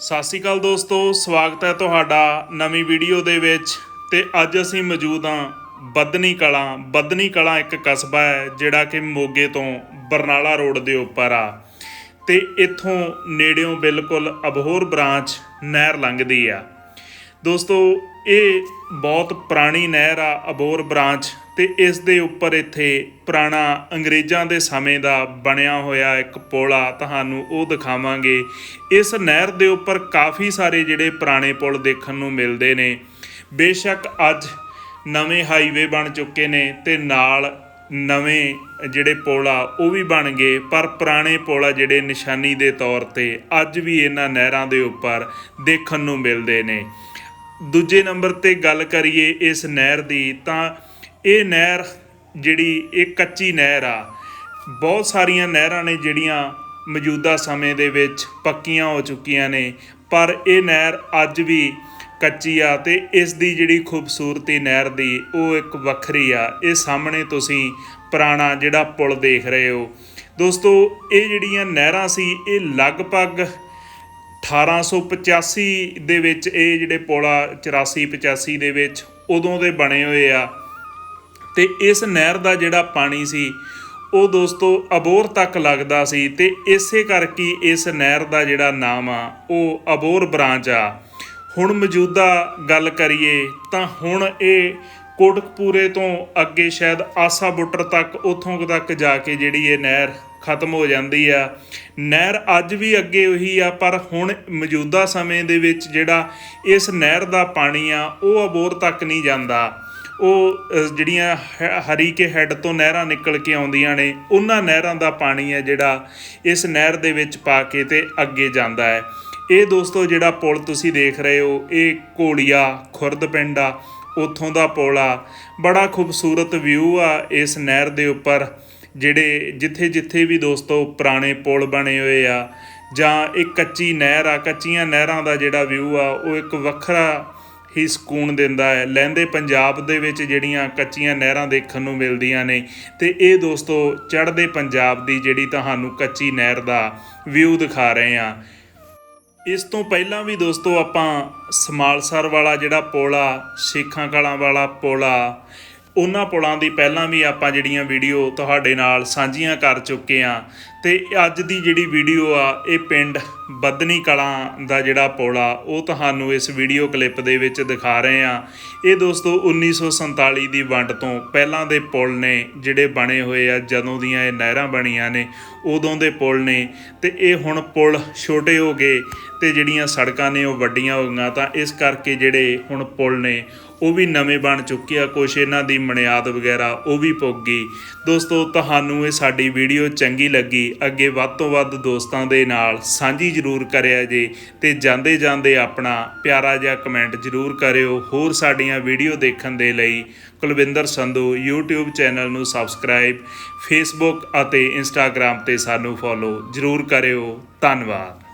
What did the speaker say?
ਸਤਿ ਸ਼੍ਰੀ ਅਕਾਲ ਦੋਸਤੋ, ਸਵਾਗਤ ਹੈ ਤੁਹਾਡਾ ਨਵੀਂ ਵੀਡੀਓ ਦੇ ਵਿੱਚ। ਤੇ ਅੱਜ ਅਸੀਂ ਮੌਜੂਦ ਹਾਂ ਬੱਦਨੀ ਕਲਾਂ। ਬੱਦਨੀ ਕਲਾਂ ਇੱਕ ਕਸਬਾ ਹੈ, ਜਿਹੜਾ ਕਿ ਮੋਗੇ ਤੋਂ ਬਰਨਾਲਾ ਰੋਡ ਦੇ ਉੱਪਰ ਆ। ਤੇ ਇੱਥੋਂ ਨੇੜਿਓਂ ਬਿਲਕੁਲ ਅਬਹੋਰ ਬ੍ਰਾਂਚ ਨਹਿਰ ਲੰਘਦੀ ਆ। ਦੋਸਤੋ ਇਹ ਬਹੁਤ ਪੁਰਾਣੀ ਨਹਿਰ ਆ, ਅਬੋਰ ਬ੍ਰਾਂਚ ਤੇ ਇਸ ਦੇ ਉੱਪਰ ਇੱਥੇ ਪੁਰਾਣਾ ਅੰਗਰੇਜ਼ਾਂ ਦੇ ਸਮੇਂ ਦਾ ਬਣਿਆ ਹੋਇਆ ਇੱਕ ਪੁਲ ਆ, ਤੁਹਾਨੂੰ ਉਹ ਦਿਖਾਵਾਂਗੇ। ਇਸ ਨਹਿਰ ਦੇ ਉੱਪਰ ਕਾਫੀ ਸਾਰੇ ਜਿਹੜੇ ਪੁਰਾਣੇ ਪੁਲ ਦੇਖਣ ਨੂੰ ਮਿਲਦੇ ਨੇ। ਬੇਸ਼ੱਕ ਅੱਜ ਨਵੇਂ ਹਾਈਵੇ ਬਣ ਚੁੱਕੇ ਨੇ ਤੇ ਨਾਲ ਨਵੇਂ ਜਿਹੜੇ ਪੁਲ ਆ, ਉਹ ਵੀ ਬਣ ਗਏ, ਪਰ ਪੁਰਾਣੇ ਪੁਲ ਆ ਜਿਹੜੇ ਨਿਸ਼ਾਨੀ ਦੇ ਤੌਰ ਤੇ ਅੱਜ ਵੀ ਇਹਨਾਂ ਨਹਿਰਾਂ ਦੇ ਉੱਪਰ ਦੇਖਣ ਨੂੰ ਮਿਲਦੇ ਨੇ। ਦੂਜੇ ਨੰਬਰ ਤੇ ਗੱਲ ਕਰੀਏ ਇਸ ਨਹਿਰ ਦੀ, ਤਾਂ ਇਹ ਨਹਿਰ ਜਿਹੜੀ, ਇਹ ਕੱਚੀ ਨਹਿਰ ਆ। ਬਹੁਤ ਸਾਰੀਆਂ ਨਹਿਰਾਂ ਨੇ ਜਿਹੜੀਆਂ ਮੌਜੂਦਾ ਸਮੇਂ ਦੇ ਵਿੱਚ ਪੱਕੀਆਂ ਹੋ ਚੁੱਕੀਆਂ ਨੇ, ਪਰ ਇਹ ਨਹਿਰ ਅੱਜ ਵੀ ਕੱਚੀ ਆ ਤੇ ਇਸ ਦੀ ਜਿਹੜੀ ਖੂਬਸੂਰਤੀ ਨਹਿਰ ਦੀ, ਉਹ ਇੱਕ ਵੱਖਰੀ ਆ। ਇਹ ਸਾਹਮਣੇ ਤੁਸੀਂ ਪੁਰਾਣਾ ਜਿਹੜਾ ਪੁਲ ਦੇਖ ਰਹੇ ਹੋ। ਦੋਸਤੋ, ਇਹ ਜਿਹੜੀਆਂ ਨਹਿਰਾਂ ਸੀ, ਇਹ ਲਗਭਗ 1885 ਦੇ ਵਿੱਚ ਇਹ ਜਿਹੜੇ ਪੋਲਾ 84 85 ਦੇ ਵਿੱਚ ਉਦੋਂ ਦੇ ਬਣੇ ਹੋਏ ਆ। ਤੇ ਇਸ ਨਹਿਰ ਦਾ ਜਿਹੜਾ ਪਾਣੀ ਸੀ, ਉਹ ਦੋਸਤੋ ਅਬੋਰ ਤੱਕ ਲੱਗਦਾ ਸੀ ਤੇ ਇਸੇ ਕਰਕੇ ਇਸ ਨਹਿਰ ਦਾ ਜਿਹੜਾ ਨਾਮ ਆ, ਉਹ ਅਬੋਰ ਬ੍ਰਾਂਚ ਆ। ਹੁਣ ਮੌਜੂਦਾ ਗੱਲ ਕਰੀਏ ਤਾਂ ਹੁਣ ਇਹ ਕੋਟਕਪੂਰੇ ਤੋਂ ਅੱਗੇ ਸ਼ਾਇਦ ਆਸਾ ਬੁੱਟਰ ਤੱਕ, ਉੱਥੋਂ ਤੱਕ ਜਾ ਕੇ ਜਿਹੜੀ ਇਹ ਨਹਿਰ ਖਤਮ ਹੋ ਜਾਂਦੀ ਆ। ਨਹਿਰ ਅੱਜ ਵੀ ਅੱਗੇ ਉਹੀ ਆ, ਪਰ ਹੁਣ ਮੌਜੂਦਾ ਸਮੇਂ ਦੇ ਵਿੱਚ ਜਿਹੜਾ ਇਸ ਨਹਿਰ ਦਾ ਪਾਣੀ ਆ, ਉਹ ਅਬੋਰ ਤੱਕ ਨਹੀਂ ਜਾਂਦਾ। ਉਹ ਜਿਹੜੀਆਂ ਹ- ਹਰੀ ਕੇ ਹੈੱਡ ਤੋਂ ਨਹਿਰਾਂ ਨਿਕਲ ਕੇ ਆਉਂਦੀਆਂ ਨੇ, ਉਹਨਾਂ ਨਹਿਰਾਂ ਦਾ ਪਾਣੀ ਹੈ ਜਿਹੜਾ ਇਸ ਨਹਿਰ ਦੇ ਵਿੱਚ ਪਾ ਕੇ ਤੇ ਅੱਗੇ ਜਾਂਦਾ ਹੈ। ਇਹ ਦੋਸਤੋ ਜਿਹੜਾ ਪੁਲ ਤੁਸੀਂ ਦੇਖ ਰਹੇ ਹੋ, ਇਹ ਕੋਲੀਆ ਖੁਰਦ ਪਿੰਡ ਆ, ਉੱਥੋਂ ਦਾ ਪੁਲ ਆ। ਬੜਾ ਖੂਬਸੂਰਤ ਵਿਊ ਆ ਇਸ ਨਹਿਰ ਦੇ ਉੱਪਰ। ਜਿਹੜੇ ਜਿੱਥੇ ਜਿੱਥੇ ਵੀ ਦੋਸਤੋ ਪੁਰਾਣੇ ਪੁਲ ਬਣੇ ਹੋਏ ਆ, ਜਾਂ ਇੱਕ ਕੱਚੀ ਨਹਿਰ ਆ, ਕੱਚੀਆਂ ਨਹਿਰਾਂ ਦਾ ਜਿਹੜਾ ਵਿਊ ਆ, ਉਹ ਇੱਕ ਵੱਖਰਾ ਹੀ ਸਕੂਨ ਦਿੰਦਾ ਹੈ। ਲਹਿੰਦੇ ਪੰਜਾਬ ਦੇ ਵਿੱਚ ਜਿਹੜੀਆਂ ਕੱਚੀਆਂ ਨਹਿਰਾਂ ਦੇਖਣ ਨੂੰ ਮਿਲਦੀਆਂ ਨੇ, ਤੇ ਇਹ ਦੋਸਤੋ ਚੜ੍ਹਦੇ ਪੰਜਾਬ ਦੀ ਜਿਹੜੀ ਤੁਹਾਨੂੰ ਕੱਚੀ ਨਹਿਰ ਦਾ ਵਿਊ ਦਿਖਾ ਰਹੇ ਆ ਇਸ ਤੋਂ ਪਹਿਲਾਂ ਵੀ ਦੋਸਤੋ ਆਪਾਂ ਸਮਾਲਸਰ ਵਾਲਾ ਜਿਹੜਾ ਪੁਲ ਆ, ਸ਼ੇਖਾਂ ਕਲਾਂ ਵਾਲਾ ਪੁਲ ਆ ਉਹਨਾਂ ਪੁਲਾਂ ਦੀ ਪਹਿਲਾਂ ਵੀ ਆਪਾਂ ਜਿਹੜੀਆਂ ਵੀਡੀਓ ਤੁਹਾਡੇ ਨਾਲ ਸਾਂਝੀਆਂ ਕਰ ਚੁੱਕੇ ਆ ਤੇ ਅੱਜ ਦੀ ਜਿਹੜੀ ਵੀਡੀਓ ਆ, ਇਹ ਪਿੰਡ ਬੱਦਨੀ ਕਲਾਂ ਦਾ ਜਿਹੜਾ ਪੁਲ ਆ, ਉਹ ਤੁਹਾਨੂੰ ਇਸ ਵੀਡੀਓ ਕਲਿੱਪ ਦੇ ਵਿੱਚ ਦਿਖਾ ਰਹੇ ਆ ਇਹ ਦੋਸਤੋ 1947 ਦੀ ਵੰਡ ਤੋਂ ਪਹਿਲਾਂ ਦੇ ਪੁਲ ਨੇ ਜਿਹੜੇ ਬਣੇ ਹੋਏ ਆ, ਜਦੋਂ ਦੀਆਂ ਇਹ ਨਹਿਰਾਂ ਬਣੀਆਂ ਨੇ, ਉਦੋਂ ਦੇ ਪੁਲ ਨੇ। ਤੇ ਇਹ ਹੁਣ ਪੁਲ ਛੋਟੇ ਹੋ ਗਏ ਤੇ ਜਿਹੜੀਆਂ ਸੜਕਾਂ ਨੇ ਉਹ ਵੱਡੀਆਂ ਹੋ ਗਈਆਂ, ਤਾਂ ਇਸ ਕਰਕੇ ਜਿਹੜੇ ਹੁਣ ਪੁਲ ਨੇ ਉਹ ਵੀ ਨਵੇਂ ਬਣ ਚੁੱਕੇ ਆ, ਕੁਛ ਇਹਨਾਂ ਦੀ ਮਨਿਆਦ ਵਗੈਰਾ ਉਹ ਵੀ ਪੁੱਗ ਗਈ। ਦੋਸਤੋ, ਤੁਹਾਨੂੰ ਇਹ ਸਾਡੀ ਵੀਡੀਓ ਚੰਗੀ ਲੱਗੀ, ਅੱਗੇ ਵੱਧ ਤੋਂ ਵੱਧ ਦੋਸਤਾਂ ਦੇ ਨਾਲ ਸਾਂਝੀ ਜ਼ਰੂਰ ਕਰਿਆ ਜੇ ਤੇ ਜਾਂਦੇ ਜਾਂਦੇ ਆਪਣਾ ਪਿਆਰਾ ਜਿਹਾ ਕਮੈਂਟ ਜ਼ਰੂਰ ਕਰਿਓ। ਹੋਰ ਸਾਡੀਆਂ ਵੀਡੀਓ ਦੇਖਣ ਦੇ ਲਈ ਕੁਲਵਿੰਦਰ ਸੰਧੂ YouTube ਚੈਨਲ ਨੂੰ ਸਬਸਕ੍ਰਾਈਬ Facebook ਅਤੇ Instagram ਤੇ ਸਾਨੂੰ ਫੋਲੋ ਜ਼ਰੂਰ ਕਰਿਓ। ਧੰਨਵਾਦ।